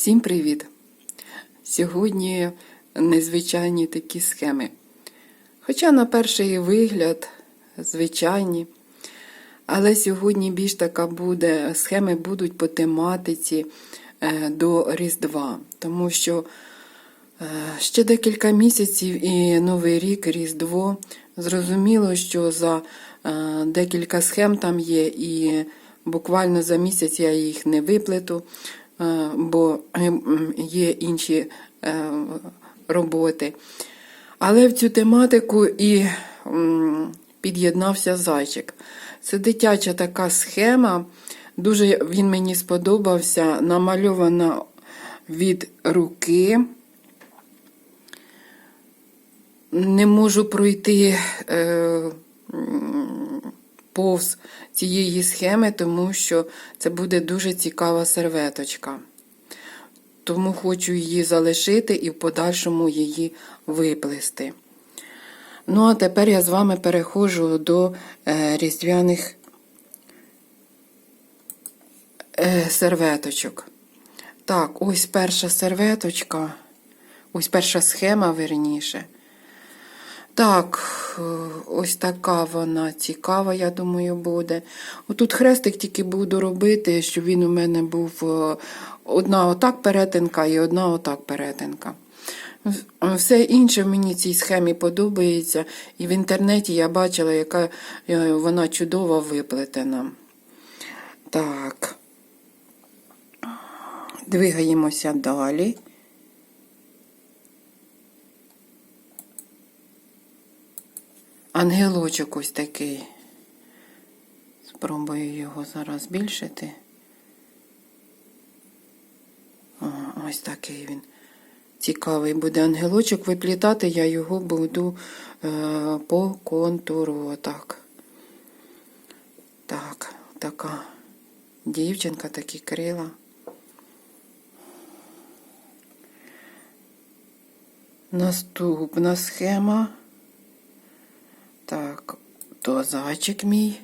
Всім привіт! Сьогодні незвичайні такі схеми. Хоча на перший вигляд звичайні, але сьогодні більш така буде, схеми будуть по тематиці е, до Різдва, тому що е, ще декілька місяців і Новий рік, Різдво. Зрозуміло, що за е, декілька схем там є, і буквально за місяць я їх не виплету, бо ем, є інші е, роботи. Але в цю тематику і під'єднався зайчик. Це дитяча така схема. Дуже він мені сподобався, намальована від руки. Не можу пройти е, повз цієї схеми, тому що це буде дуже цікава серветочка. Тому хочу її залишити і в подальшому її виплести. Ну, а тепер я з вами переходжу до е, різдвяних е, серветочок. Так, ось перша серветочка, ось перша схема, верніше. Так, е, ось така вона цікава, я думаю, буде. Отут хрестик тільки буду робити, щоб він у мене був е, одна отак перетинка і одна отак перетинка. Все інше мені цій схемі подобається, і в інтернеті я бачила, яка е, вона чудово виплетена. Так, двигаємося далі. Ангелочок ось такий. Спробую його зараз збільшити. О, ось такий він. Цікавий буде ангелочок. Виплітати я його буду е, по контуру. Отак. Так, така дівчинка, такі крила. Наступна схема. То зайчик мій.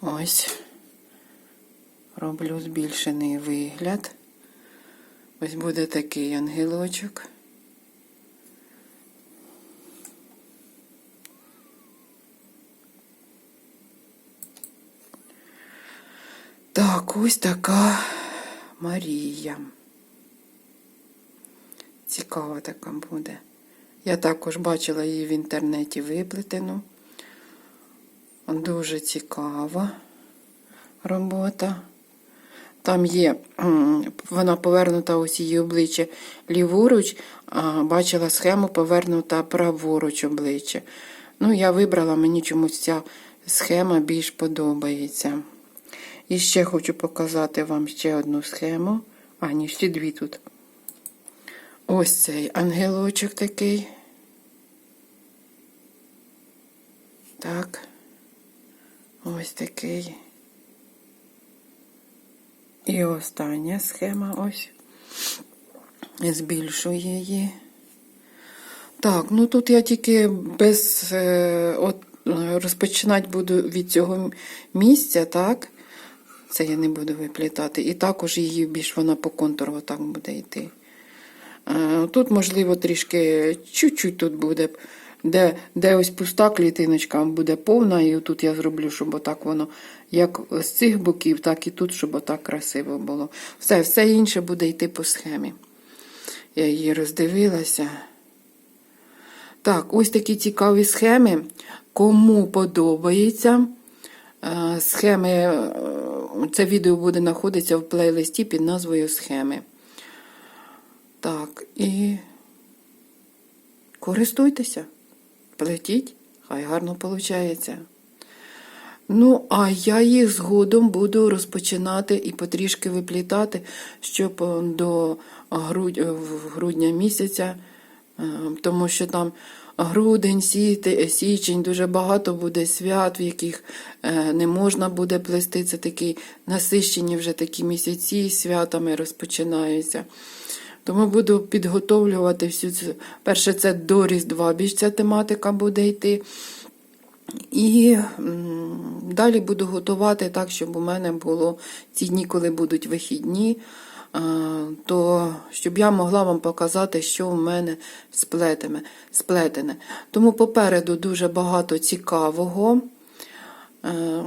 Ось. Роблю збільшений вигляд. Ось буде такий ангелочок. Так, ось така Марія. Цікава така буде. Я також бачила її в інтернеті виплетену. Дуже цікава робота. Там є, вона повернута ось її обличчя ліворуч, а бачила схему повернута праворуч обличчя. Ну, я вибрала, мені чомусь ця схема більш подобається. І ще хочу показати вам ще одну схему. А, ні, ще дві тут. Ось цей ангелочок такий. Так. Ось такий. І остання схема ось. Збільшую її. Так, ну тут я тільки без е, от, розпочинати буду від цього місця, так? Це я не буду виплітати. І також її більш вона по контуру отак буде йти. Е, Тут, можливо, трішки чуть-чуть тут буде, де де ось пуста клітиночка буде повна, і тут я зроблю, щоб отак воно, як з цих боків, так і тут, щоб отак красиво було. Все, все інше буде йти по схемі. Я її роздивилася. Так, ось такі цікаві схеми. Кому подобається е, схеми, е, це відео буде знаходитися в плейлисті під назвою Схеми. Так, і користуйтеся, плетіть, хай гарно виходить. Ну, а я їх згодом буду розпочинати і потрішки виплітати, щоб до грудь, грудня місяця, е, тому що там грудень, січень, дуже багато буде свят, в яких е, не можна буде плести. Це такі насищені вже такі місяці святами розпочинаються. Тому буду підготовлювати всю цю. Перше, це до Різдва більш ця тематика буде йти. І далі буду готувати так, щоб у мене було ці дні, коли будуть вихідні, то щоб я могла вам показати, що в мене сплетене. сплетене. Тому попереду дуже багато цікавого. Е,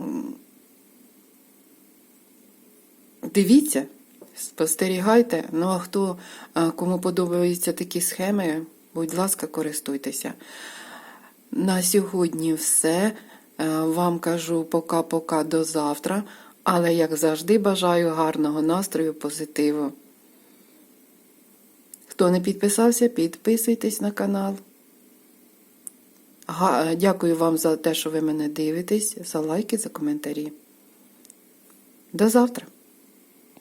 Дивіться, спостерігайте. Ну а хто е, кому подобаються такі схеми, будь ласка, користуйтеся. На сьогодні все. Е, Вам кажу пока-пока до завтра. Але, як завжди, бажаю гарного настрою, позитиву. Хто не підписався, підписуйтесь на канал. Дякую вам за те, що ви мене дивитесь, за лайки, за коментарі. До завтра!